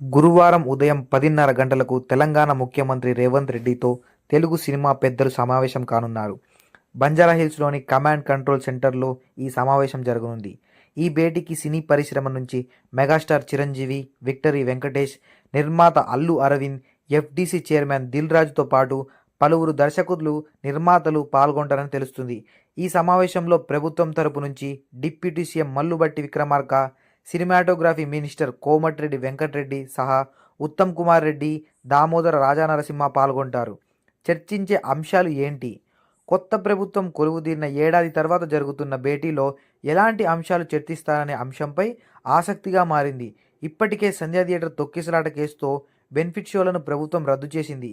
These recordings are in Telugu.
గురువారం ఉదయం పదిన్నర గంటలకు తెలంగాణ ముఖ్యమంత్రి రేవంత్ రెడ్డితో తెలుగు సినిమా పెద్దలు సమావేశం కానున్నారు. బంజారాహిల్స్లోని కమాండ్ కంట్రోల్ సెంటర్లో ఈ సమావేశం జరగనుంది. ఈ భేటీకి సినీ పరిశ్రమ నుంచి మెగాస్టార్ చిరంజీవి విక్టరీ వెంకటేష్ నిర్మాత అల్లు అరవింద్ ఎఫ్డీసీ చైర్మన్ దిల్ రాజుతో పాటు పలువురు దర్శకులు నిర్మాతలు పాల్గొంటారని తెలుస్తుంది. ఈ సమావేశంలో ప్రభుత్వం తరపు నుంచి deputy CM Mallu Bhatti Vikramarka cinematography minister Komatireddy Venkatreddy సహా ఉత్తమ్ కుమార్ రెడ్డి దామోదర రాజానరసింహ పాల్గొంటారు. చర్చించే అంశాలు ఏంటి? కొత్త ప్రభుత్వం కొలువుదీరిన ఏడాది తర్వాత జరుగుతున్న భేటీలో ఎలాంటి అంశాలు చర్చిస్తారనే అంశంపై ఆసక్తిగా మారింది. ఇప్పటికే సంధ్యా థియేటర్ తొక్కిసలాట కేసుతో బెనిఫిట్ షోలను ప్రభుత్వం రద్దు చేసింది.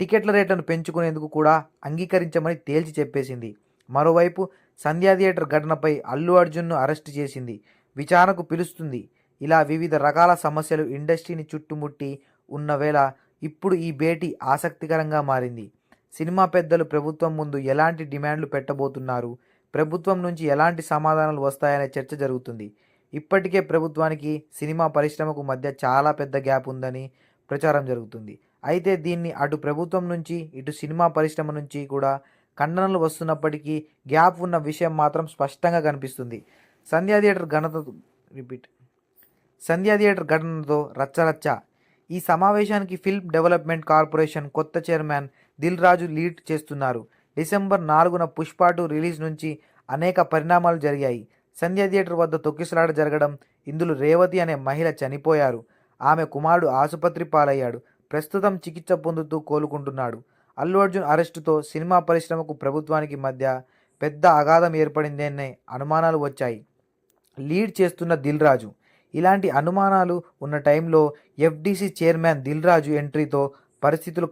టికెట్ల రేట్లను పెంచుకునేందుకు కూడా అంగీకరించమని తేల్చి చెప్పేసింది. మరోవైపు సంధ్యా థియేటర్ ఘటనపై అల్లు అర్జున్ను అరెస్టు చేసింది. విచారణకు పిలుస్తుంది. ఇలా వివిధ రకాల సమస్యలు ఇండస్ట్రీని చుట్టుముట్టి ఉన్న వేళ ఇప్పుడు ఈ భేటీ ఆసక్తికరంగా మారింది. సినిమా పెద్దలు ప్రభుత్వం ముందు ఎలాంటి డిమాండ్లు పెట్టబోతున్నారు? ప్రభుత్వం నుంచి ఎలాంటి సమాధానాలు వస్తాయనే చర్చ జరుగుతుంది. ఇప్పటికే ప్రభుత్వానికి సినిమా పరిశ్రమకు మధ్య చాలా పెద్ద గ్యాప్ ఉందని ప్రచారం జరుగుతుంది. అయితే దీన్ని అటు ప్రభుత్వం నుంచి ఇటు సినిమా పరిశ్రమ నుంచి కూడా ఖండనలు వస్తున్నప్పటికీ గ్యాప్ ఉన్న విషయం మాత్రం స్పష్టంగా కనిపిస్తుంది. సంధ్యా థియేటర్ ఘనత రిపీట్. సంధ్యా థియేటర్ ఘటనతో రచ్చరచ్చ. ఈ సమావేశానికి ఫిల్మ్ డెవలప్మెంట్ కార్పొరేషన్ కొత్త చైర్మన్ దిల్ రాజు లీడ్ చేస్తున్నారు. డిసెంబర్ నాలుగున పుష్ప టూ రిలీజ్ నుంచి అనేక పరిణామాలు జరిగాయి. సంధ్యా థియేటర్ వద్ద తొక్కిసలాట జరగడం ఇందులో రేవతి అనే మహిళ చనిపోయారు. ఆమె కుమారుడు ఆసుపత్రి పాలయ్యాడు. ప్రస్తుతం చికిత్స పొందుతూ కోలుకుంటున్నాడు. అల్లు అర్జున్ అరెస్టుతో సినిమా పరిశ్రమకు ప్రభుత్వానికి మధ్య పెద్ద అగాధం ఏర్పడిందనే అనుమానాలు వచ్చాయి. లీడ్ చేస్తున్న దిల్ రాజు ఇలాంటి అనుమానాలు ఉన్న టైంలో ఎఫ్డీసీ చైర్మన్ దిల్ రాజు ఎంట్రీతో పరిస్థితులు